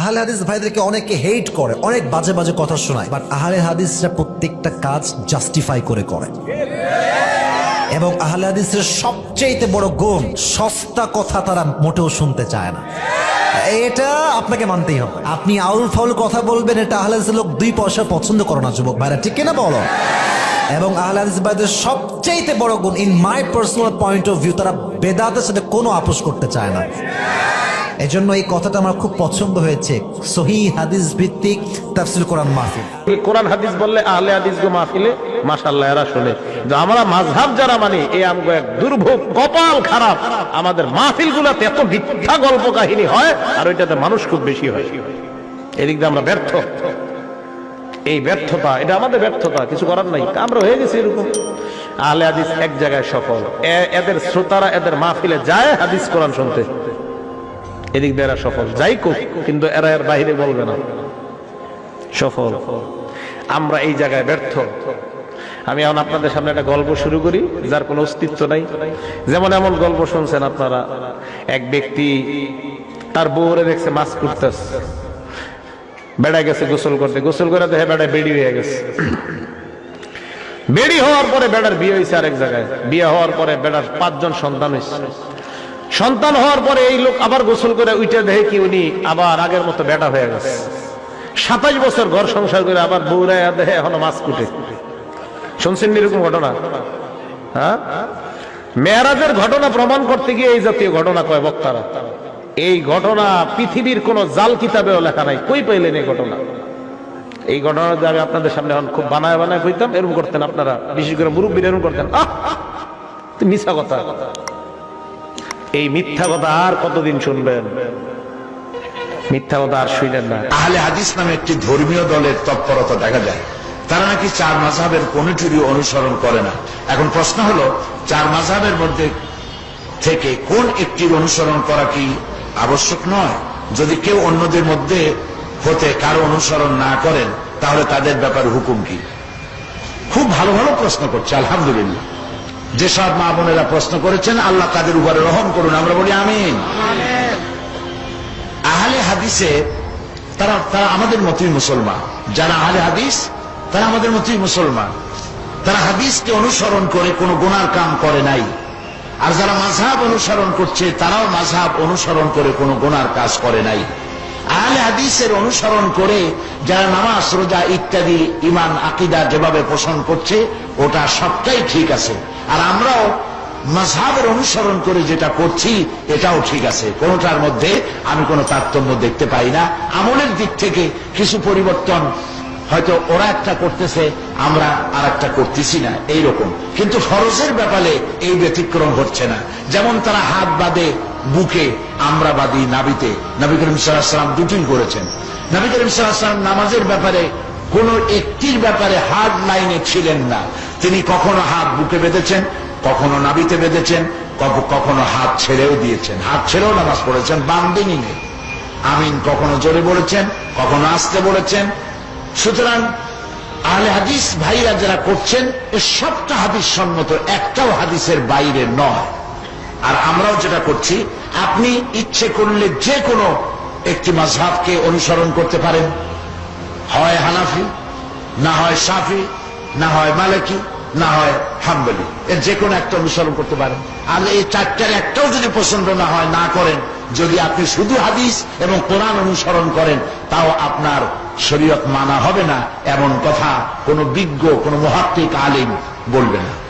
আহলে হাদিস ভাইদেরকে অনেকে হেট করে, অনেক বাজে বাজে কথা শোনায় বাট আহলে হাদিসরা প্রত্যেকটা কাজ জাস্টিফাই করে করে। এবং আহলে হাদিসের সবচেয়ে বড় গুণ, সস্তা কথা তারা মোটেও শুনতে চায় না। এটা আপনাকে মানতেই হবে। আপনি আউল ফাউল কথা বলবেন, এটা আহলে হাদিসের লোক দুই পয়সা পছন্দ করে না, যুবক ভাইরা, ঠিক কিনা বলো? এবং আহলে হাদিস ভাইদের সবচেয়ে বড় গুণ in my personal point of view তারা বেদাতের সাথে কোনো আপোষ করতে চায় না। এজন্য এই কথাটা আমার খুব পছন্দ হয়েছে। সহি হাদিস ভিত্তিক তাফসিল কোরআন মাহফিল। কোরআন হাদিস বললে আহলে হাদিস গো মাহফিলে মাশাল্লাহ এরা শুনে। যে আমরা মাঝহাব যারা মানি এই আমগো এক দুর্ভোগ, কপাল খারাপ। আমাদের মাহফিল গুলাতে এত মিথ্যা গল্প কাহিনী হয়, আর ওইটাতে মানুষ খুব বেশি হয়। এদিক দিয়ে আমরা ব্যর্থ। এই ব্যর্থতা, এটা আমাদের ব্যর্থতা, কিছু করার নাই। আমরা হয়ে গেছি এরকম। আহলে হাদিস এক জায়গায় সফল। এদের শ্রোতারা এদের মাহফিলে যায় হাদিস কোরআন শুনতে। এদিক দিয়ে এরা সফল। যাই কোক কিন্তু এরা এর বাইরে বলবে না। সফল। আমরা এই জায়গায় ব্যর্থ। আমি এখন আপনাদের সামনে একটা গল্প শুরু করি, যার কোনো অস্তিত্ব নাই। যেমন এমন গল্প শুনছেন আপনারা। এক ব্যক্তি তার বউরে দেখছে মাছ করতেছে বেড়া গেছে গোসল করতে। গোসল করে দেখে বেড়া বেড়ি হয়ে গেছে। বেড়ি হওয়ার পরে বেড়ার বিয়ে হয়েছে আরেক জায়গায়। বিয়ে হওয়ার পরে বেড়ার পাঁচজন সন্তান হয়েছে। সন্তান হওয়ার পরে এই লোক আবার গোসল করে উঠে দেখে কি উনি আবার আগের মতো বেটা হয়ে গেছে। সাতাশ বছর ঘর সংসার করে আবার বউরাইয়া দেহে এখনও মাছ কুটে। শুনছেন এরকম ঘটনা? হ্যাঁ? মেয়ারাজের ঘটনা প্রমাণ করতে গিয়ে এই জাতীয় ঘটনা কয় বক্তারা। এই ঘটনা পৃথিবীর কোন জাল কিতাবেও লেখা নাই। কই পাইলেন এই ঘটনা? এই ঘটনা যে আমি আপনাদের সামনে এখন খুব বানায় বানায় কইতাম, এরকম করতেন আপনারা। বিশেষ করে মুরব্বীর এরকম করতেন। মিশা কথা। এই মিথ্যা কথা আর কতদিন শুনবেন? মিথ্যা কথা আর শুনেন না। আহলে হাদিস নামে একটি ধর্মীয় দলের তৎপরতা দেখা যায়। তারা নাকি চার মাঝহের কোনটিরই অনুসরণ করে না। এখন প্রশ্ন হলো, চার মাঝহের মধ্যে থেকে কোন একটির অনুসরণ করা কি আবশ্যক নয়? যদি কেউ অন্যদের মধ্যে হতে কারও অনুসরণ না করেন, তাহলে তাদের ব্যাপারে হুকুম কি? খুব ভালো ভালো প্রশ্ন করছে, আলহামদুলিল্লাহ। যেসব মা বোনেরা প্রশ্ন করেছেন, আল্লাহ তাদের উপরে রহম করুন, আমরা বলি আমিন। আহলে হাদিসে তারা তারা আমাদের মতই মুসলমান। যারা আহলে হাদিস, তারা আমাদের মতই মুসলমান। তারা হাদিসকে অনুসরণ করে কোনো গুনার কাম করে নাই। আর যারা মাঝহাব অনুসরণ করছে, তারাও মাঝহাব অনুসরণ করে কোনো গুনার কাজ করে নাই। আহলে হাদিসের অনুসরণ করে যারা নামাজ, রোজা ইত্যাদি ইমান আকিদা যেভাবে পোষণ করছে, ওটা সবটাই ঠিক আছে। আর আমরাও মাঝহাবের অনুসরণ করে যেটা করছি, এটাও ঠিক আছে। কোনটার মধ্যে আমি কোনো তারতম্য দেখতে পাই না। আমলের দিক থেকে কিছু পরিবর্তন হয়তো ওরা একটা করতেছে, আমরা আর একটা করতেছি না, এইরকম। কিন্তু ফরজের ব্যাপারে এই ব্যতিক্রম হচ্ছে না। যেমন তারা হাত বাঁধে বুকে আমরা বাদী নাবিতে। নবী করিম সাল্লাম দুটোই করেছেন। নবী করিম সাল্লাম নামাজের ব্যাপারে কোন একটির ব্যাপারে হার্ড লাইনে ছিলেন না। তিনি কখনো হাত বুকে বেঁধেছেন, কখনো নাবিতে বেঁধেছেন কখনো হাত ছেড়েও দিয়েছেন। হাত ছেড়েও নামাজ পড়েছেন, বান্দিনী নেই আমিন কখনো জোরে বলেছেন, কখনো আসতে বলেছেন। সুতরাং আহলে হাদিস ভাইরা যারা করছেন, এ সবটা হাদিস সম্মত, একটাও হাদিসের বাইরে নয়। আর আমরাও যেটা করছি, আপনি ইচ্ছে করলে যে কোনো একটি মাঝহাবকে অনুসরণ করতে পারেন। হয় হানাফি, না হয় সাফি না হয় মালিকি, না হয় হাম্বলি। এর যে কোনো একটা অনুসরণ করতে পারেন। আর এই চারটার একটাও যদি পছন্দ না হয়, না করেন, যদি আপনি শুধু হাদিস এবং কোরআন অনুসরণ করেন, তাও আপনার শরীয়ত মানা হবে না, এমন কথা কোনো বিজ্ঞ, কোনো মহাত্মিক আলিম বলবে না।